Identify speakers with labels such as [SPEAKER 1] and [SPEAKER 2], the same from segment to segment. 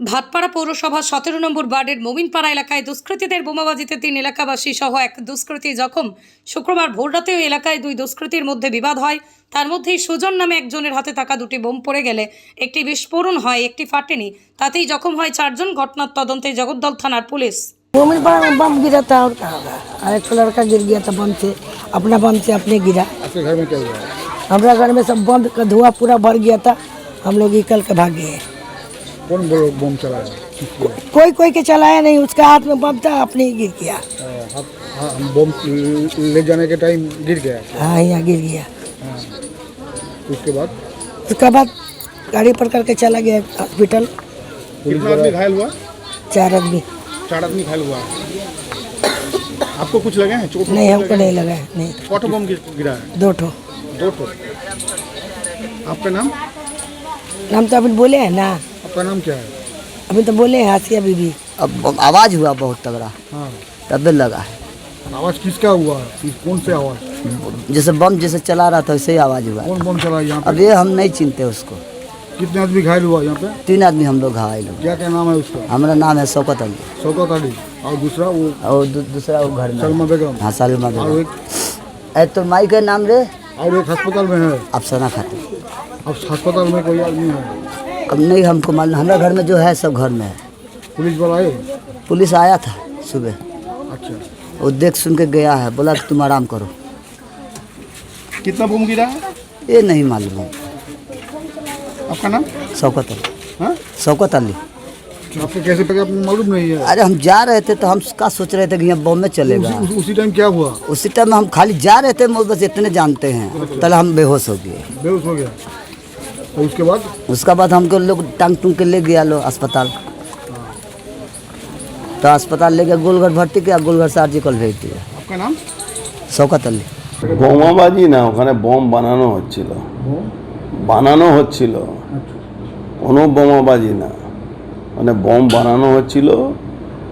[SPEAKER 1] ভাটপাড়া পৌরসভা সতেরো নম্বর ওয়ার্ডের মোমিনপাড়া এলাকায় দুষ্কৃতীদের বোমাবাজিতে তিন এলাকাবাসী সহ এক দুষ্কৃতী জখম শুক্রবার ভোররাতে ওই এলাকায় দুই দুষ্কৃতীর মধ্যে বিবাদ হয় তার মধ্যেই সুজন নামে একজনের হাতে থাকা দুটি বোম পড়ে গেলে একটি বিস্ফোরণ হয় একটি ফাটেনি তাতেই জখম হয় চারজন ঘটনার তদন্তে জগদ্দল থানার পুলিশ
[SPEAKER 2] मोमिन पड़ा में बम गिरा था और कहाँ होगा और एक ठो लड़का गिर गया था बम से अपना बम से अपने गिरा
[SPEAKER 3] आपके घर में क्या हुआ है
[SPEAKER 2] हमारा घर में सब बम का धुआं पूरा भर गया था हम लोग निकल के भाग गए
[SPEAKER 3] कौन बोलो बम चलाया?
[SPEAKER 2] कोई कोई के चलाया नहीं उसका हाथ में बम था अपने ही गिर गया।
[SPEAKER 3] अ, हाँ, बम ले जाने के टाइम गिर गया।
[SPEAKER 2] हाँ यहाँ गिर गया।
[SPEAKER 3] हाँ उसके बाद?
[SPEAKER 2] उसके बाद गाड़ी पकड़ के चला गया हॉस्पिटल।
[SPEAKER 3] कितना आदमी घायल हुआ?
[SPEAKER 2] चार आदमी।
[SPEAKER 3] चार आदमी घायल हुआ। आपको कुछ लगे हैं? चोट
[SPEAKER 2] नहीं हमको नहीं लगा है नहीं।
[SPEAKER 3] कौन बम गिरा है?
[SPEAKER 2] दो ठो।
[SPEAKER 3] दो ठो। आपका नाम?
[SPEAKER 2] नाम तो अभी बोले हैं ना।
[SPEAKER 3] आपका नाम क्या है?
[SPEAKER 2] अभी तो बोले हैं बीबी।
[SPEAKER 4] अब आवाज़ हुआ बहुत तगड़ा।
[SPEAKER 3] हाँ।
[SPEAKER 4] तब लगा है।
[SPEAKER 3] आवाज़ किसका हुआ? किस कौन से आवाज़?
[SPEAKER 4] जैसे बम जैसे चला रहा था वैसे ही आवाज़ हुआ
[SPEAKER 3] कौन बम चला यहाँ
[SPEAKER 4] अब ये हम नहीं चिनते उसको।
[SPEAKER 3] कितने आदमी घायल हुआ यहाँ पे?
[SPEAKER 4] तीन आदमी हम लोग घायल हो
[SPEAKER 3] क्या क्या नाम है उसका?
[SPEAKER 4] हमारा नाम है शौकत अली।
[SPEAKER 3] शौकत अली। और दूसरा वो?
[SPEAKER 4] और दू, दूसरा वो घर में।
[SPEAKER 3] सलमा बेगम।
[SPEAKER 4] हाँ सलमा बेगम।
[SPEAKER 3] एक?
[SPEAKER 4] तो माई का नाम रे?
[SPEAKER 3] और एक अस्पताल में है।
[SPEAKER 4] अफसना खाते
[SPEAKER 3] अब अस्पताल में कोई आदमी है?
[SPEAKER 4] अब नहीं हमको मालूम हमारे घर में जो है सब घर में है।
[SPEAKER 3] पुलिस वाला आए
[SPEAKER 4] पुलिस आया था सुबह।
[SPEAKER 3] अच्छा।
[SPEAKER 4] वो देख सुन के गया है बोला कि तुम आराम करो।
[SPEAKER 3] कितना बम गिरा है?
[SPEAKER 4] ये नहीं मालूम। है
[SPEAKER 3] आपका नाम?
[SPEAKER 4] शौकत अली।
[SPEAKER 3] हाँ?
[SPEAKER 4] शौकत अली।
[SPEAKER 3] आपको कैसे पता आपको मालूम नहीं है?
[SPEAKER 4] अरे हम जा रहे थे तो हम का सोच रहे थे कि यहाँ बम में चलेगा।
[SPEAKER 3] उसी, उसी टाइम क्या हुआ?
[SPEAKER 4] उसी टाइम हम खाली जा रहे थे बस इतने जानते हैं। पहले हम बेहोश हो गए।
[SPEAKER 3] बेहोश हो गया। तो उसके बाद
[SPEAKER 4] उसका बाद हमको लोग टांग टूंग के ले गया लो अस्पताल तो अस्पताल ले गया गोलघर भर्ती किया गोलघर से आरजी कल भेज दिया
[SPEAKER 3] आपका नाम
[SPEAKER 4] शौकत अली
[SPEAKER 5] বোমাবাজি না ওখানে বম বানানো হচ্ছিল বানানো হচ্ছিল কোনো বোমাবাজি না মানে বম বানানো হচ্ছিল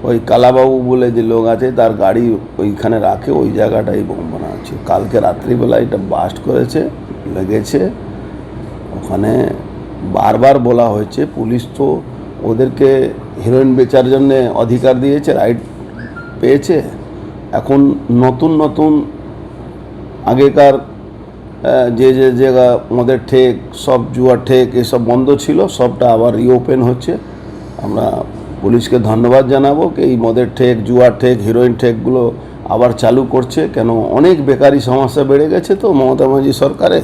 [SPEAKER 5] ওই কালাবাবু বলে যে লোক আছে তার গাড়ি ওইখানে রাখে ওই জায়গাটাই বোম বানানো হচ্ছিল কালকে রাত্রিবেলা এটা বাস্ট করেছে লেগেছে ওখানে বারবার বলা হয়েছে, পুলিশ তো ওদেরকে হিরোইন বেচার জন্যে অধিকার দিয়েছে, রাইট পেয়েছে। এখন নতুন নতুন আগেকার যে যে জায়গা মদের ঠেক, সব জুয়া ঠেক, এসব বন্ধ ছিল, সবটা আবার রিওপেন হচ্ছে। আমরা পুলিশকে ধন্যবাদ জানাব কি এই মদের ঠেক, জুয়া ঠেক, হিরোইন ঠেকগুলো আবার চালু করছে কেন অনেক বেকারি সমস্যা বেড়ে গেছে তো মমতা ব্যানার্জি সরকারে।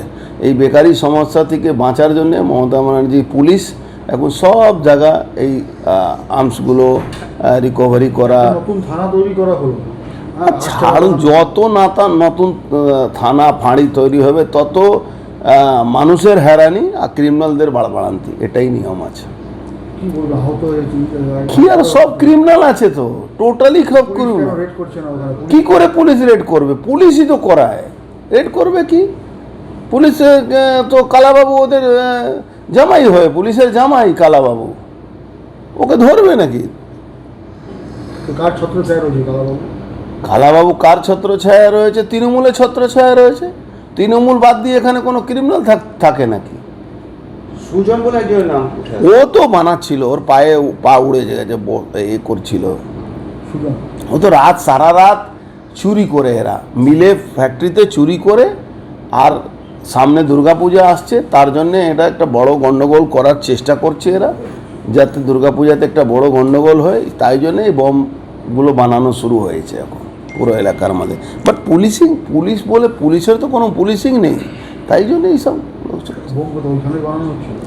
[SPEAKER 5] এই বেকারি সমস্যা থেকে বাঁচার জন্য মমতা ব্যানার্জি পুলিশ এখন সব জায়গা এই আর্মসগুলো রিকভারি করা।
[SPEAKER 3] নতুন থানা তৈরি করা হলো।
[SPEAKER 5] যত নাতা নতুন থানা ফাঁড়ি তৈরি হবে তত মানুষের হ্যারানি আর ক্রিমিনালদের বাড়বাড়ান্তি। এটাই নিয়ম আছে।
[SPEAKER 3] কি বলব আহত হয়েছে
[SPEAKER 5] কি আর সব ক্রিমিনাল আছে তো? টোটালি সব ক্রিমিনাল কি করে পুলিশ রেড করবে? পুলিশই তো করায়। রেড করবে কি? পুলিশ তো কালাবাবু ওদের জামাই হয় পুলিশের জামাই কালাবাবু। ওকে ধরবে নাকি?
[SPEAKER 3] কার ছত্র চায় রয়েছে কালাবাবু?
[SPEAKER 5] কালাবাবু কার ছত্র ছায়া রয়েছে? তৃণমূলের ছত্র ছায়া রয়েছে? তৃণমূল বাদ দিয়ে এখানে কোনো ক্রিমিনাল থাকে নাকি?
[SPEAKER 6] সুজন বলে একজনের নাম।
[SPEAKER 5] ও তো বানাচ্ছিল ওর পায়ে পা উড়ে গেছে এ করছিল।
[SPEAKER 3] সুজন।
[SPEAKER 5] ও তো রাত সারা রাত চুরি করে এরা। মিলে ফ্যাক্টরিতে চুরি করে আর সামনে দুর্গাপূজা আসছে তার জন্য এটা একটা বড় গন্ডগোল করার চেষ্টা করছে এরা যাতে দুর্গাপূজাতে একটা বড় গন্ডগোল হয়। তাই জন্য এই বমগুলো বানানো শুরু হয়েছে এখন পুরো এলাকার মধ্যে। বাট পুলিশিং পুলিশ বলে পুলিশের তো কোনো পুলিশিং নেই। তাই জন্য এইসব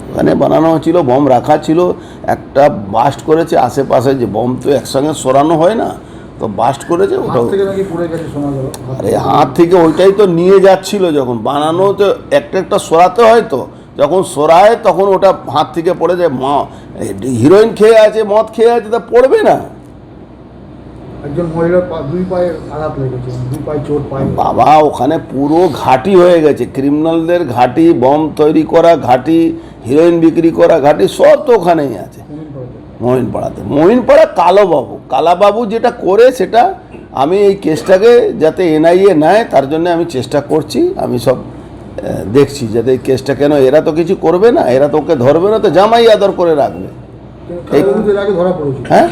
[SPEAKER 5] ওখানে বানানো হচ্ছিল? বম রাখা ছিল একটা বাস্ট করেছে আশেপাশে যে বম তো একসঙ্গে সরানো হয় না তো বাস্ট করেছে
[SPEAKER 3] হাত
[SPEAKER 5] আরে হাত থেকে ওইটাই তো নিয়ে যাচ্ছিল যখন বানানো তো একটা একটা সরাতে হয় তো যখন সরায় তখন ওটা হাত থেকে পড়ে যায় মা হিরোইন খেয়ে আছে মদ খেয়ে আছে তা পড়বে না।
[SPEAKER 3] একজন মহিলার দুই পায়ে আঘাত লেগেছে দুই পায়ে চোট পায়ে।
[SPEAKER 5] বাবা ওখানে পুরো ঘাঁটি হয়ে গেছে। ক্রিমিনালদের ঘাঁটি বম তৈরি করা ঘাঁটি হিরোইন বিক্রি করা ঘাঁটি সব তো ওখানেই আছে। মহিনপাড়াতে। মহিনপাড়া কালোবাবু। কালাবাবু যেটা করে সেটা আমি এই কেসটাকে যাতে এনআইএ নেয় তার জন্য আমি চেষ্টা করছি। আমি সব দেখছি যাতে এই কেসটা কেন এরা তো কিছু করবে না এরা তো ওকে ধরবে না তো জামাই আদর করে রাখবে।
[SPEAKER 3] ধরা পড়েছিল।
[SPEAKER 5] হ্যাঁ?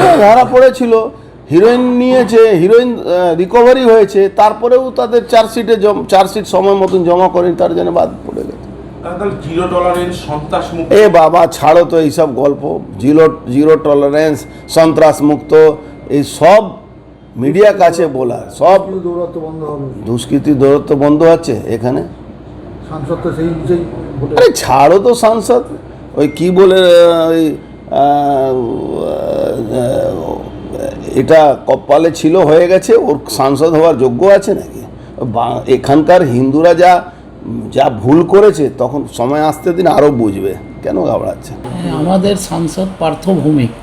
[SPEAKER 5] হ্যাঁ, ধরা পড়েছিল। হিরোইন নিয়েছে হিরোইন রিকভারি হয়েছে তারপরেও তাদের চার্জশিটে চার্জশিট সময় মতন জমা করেনি তার জন্য বাদ পড়ে গেছে।
[SPEAKER 7] তাহলে জিরো টলারেন্স সন্ত্রাস মুক্ত।
[SPEAKER 5] এ বাবা ছাড়ো তো এইসব গল্প। জিরো জিরো টলারেন্স সন্ত্রাস মুক্ত এই সব মিডিয়া কাছে বলার। সব দুষ্কৃতি দৌরত্ব বন্ধ আছে এখানে।
[SPEAKER 3] সাংসদ তো সেই সেই
[SPEAKER 5] আরে ছাড়ো তো সাংসদ। ওই কি বলে ওই এটা কপালে ছিল, হয়ে গেছে, ওর সাংসদ হওয়ার যোগ্য আছে নাকি? এখানকার হিন্দুরা যা যা ভুল করেছে, তখন সময় আসতে দিন আরও বুঝবে। কেন ঘাবড়াচ্ছে?
[SPEAKER 8] আমাদের সাংসদ পার্থ ভৌমিক,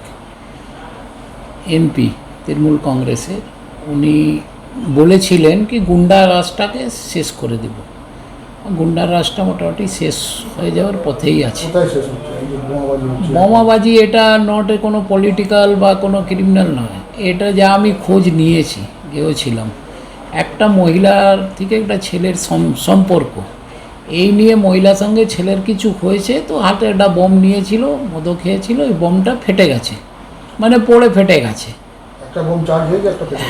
[SPEAKER 8] এমপি, তৃণমূল কংগ্রেসের। উনি বলেছিলেন কি, গুন্ডা রাজটাকে শেষ করে দেব। গুন্ডা রাজটা মোটামুটি শেষ হয়ে যাওয়ার পথেই আছে।
[SPEAKER 3] বোমাবাজি
[SPEAKER 8] এটা নট এ কোনো পলিটিক্যাল বা কোনো ক্রিমিনাল নয়। এটা যা আমি খোঁজ নিয়েছি গিয়েছিলাম একটা মহিলার থেকে একটা ছেলের সম্পর্ক। এই নিয়ে মহিলার সঙ্গে ছেলের কিছু হয়েছে তো হাতে একটা বম নিয়েছিল মদো খেয়েছিল ওই বমটা ফেটে গেছে। মানে পড়ে ফেটে গেছে।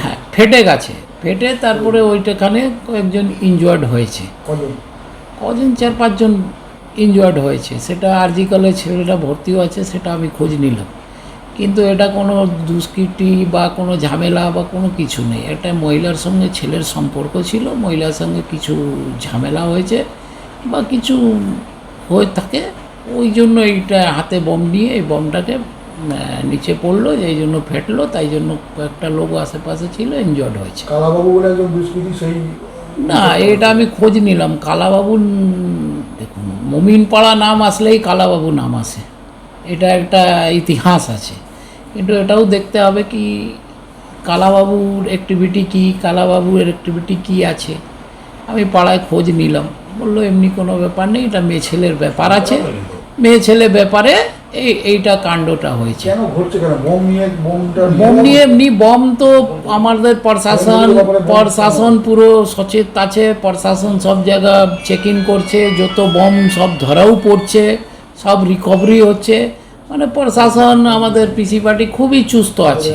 [SPEAKER 8] হ্যাঁ ফেটে গেছে। ফেটে তারপরে ওইটাখানে কয়েকজন ইনজয়ার্ড হয়েছে।
[SPEAKER 3] কজন
[SPEAKER 8] চার পাঁচজন ইনজয়ার্ড হয়েছে। সেটা আরজিকালে ছেলেটা ভর্তিও আছে, সেটা আমি খোঁজ নিলাম। কিন্তু এটা কোনো দুষ্কৃতি বা কোনো ঝামেলা বা কোনো কিছু নেই। একটা মহিলার সঙ্গে ছেলের সম্পর্ক ছিল, মহিলার সঙ্গে কিছু ঝামেলা হয়েছে বা কিছু হয়ে থাকে, ওই জন্য এইটা হাতে বম নিয়ে এই বমটাকে নিচে পড়ল এই জন্য ফেটলো, তাই জন্য কয়েকটা লোক আশেপাশে ছিল এনজয়েড হয়েছে।
[SPEAKER 3] কালাবাবু বলে একজন দুষ্কৃতী, সেই
[SPEAKER 8] না এটা আমি খোঁজ নিলাম। কালাবাবুর দেখুন মমিনপাড়া নাম আসলেই কালাবাবু নাম আসে। এটা একটা ইতিহাস আছে। কিন্তু এটাও দেখতে হবে কি কালাবাবুর অ্যাক্টিভিটি কি কালাবাবুর অ্যাক্টিভিটি কি আছে। আমি পাড়ায় খোঁজ নিলাম। বলল এমনি কোনো ব্যাপার নেই এটা মেয়ে ছেলের ব্যাপার আছে। মেয়ে ছেলে ব্যাপারে এই এইটা কাণ্ডটা হয়েছে।
[SPEAKER 3] বোম নিয়ে
[SPEAKER 8] বম নিয়ে এমনি বম তো আমাদের প্রশাসন প্রশাসন পুরো সচেত আছে প্রশাসন সব জায়গা চেক ইন করছে যত বম সব ধরাও পড়ছে সব রিকভারি হচ্ছে। মানে প্রশাসন আমাদের পিসি পার্টি খুবই চুস্ত আছে।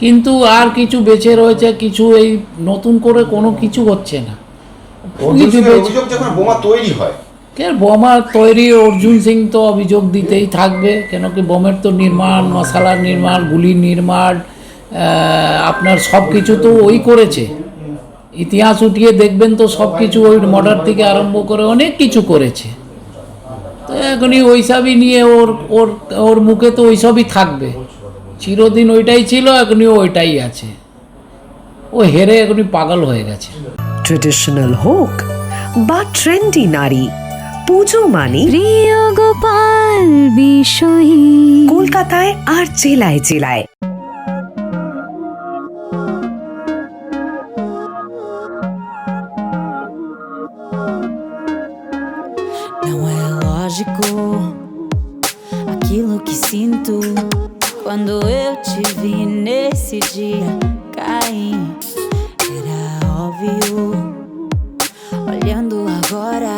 [SPEAKER 8] কিন্তু আর কিছু বেঁচে রয়েছে কিছু এই নতুন করে কোনো কিছু হচ্ছে না। কিছু
[SPEAKER 6] অভিযোগ যখন বোমা তৈরি হয়
[SPEAKER 8] কে বোমা তৈরি, অর্জুন সিং তো অভিযোগ দিতেই থাকবে, কেন কি বোমের তো নির্মাণ, মশালার নির্মাণ গুলি নির্মাণ আপনার সব কিছু তো ওই করেছে। ইতিহাস উঠিয়ে দেখবেন তো সব কিছু ওই মর্ডার থেকে আরম্ভ করে অনেক কিছু করেছে। তো এখনই ওইসবই নিয়ে ওর ওর ওর মুখে তো ওইসবই থাকবে। চিরদিন ওইটাই ছিল, এখনই ওইটাই আছে। ও হেরে এখনই পাগল হয়ে গেছে।
[SPEAKER 9] ট্রেডিশনাল হোক বা ট্রেন্ডি নারী পুজো মানে
[SPEAKER 10] প্রিয় গোপাল বিষয়ী
[SPEAKER 9] কলকাতায় আর জেলায় জেলায়
[SPEAKER 10] Não é lógico aquilo que sinto quando eu te vi nesse dia cair. Era óbvio. Olhando agora,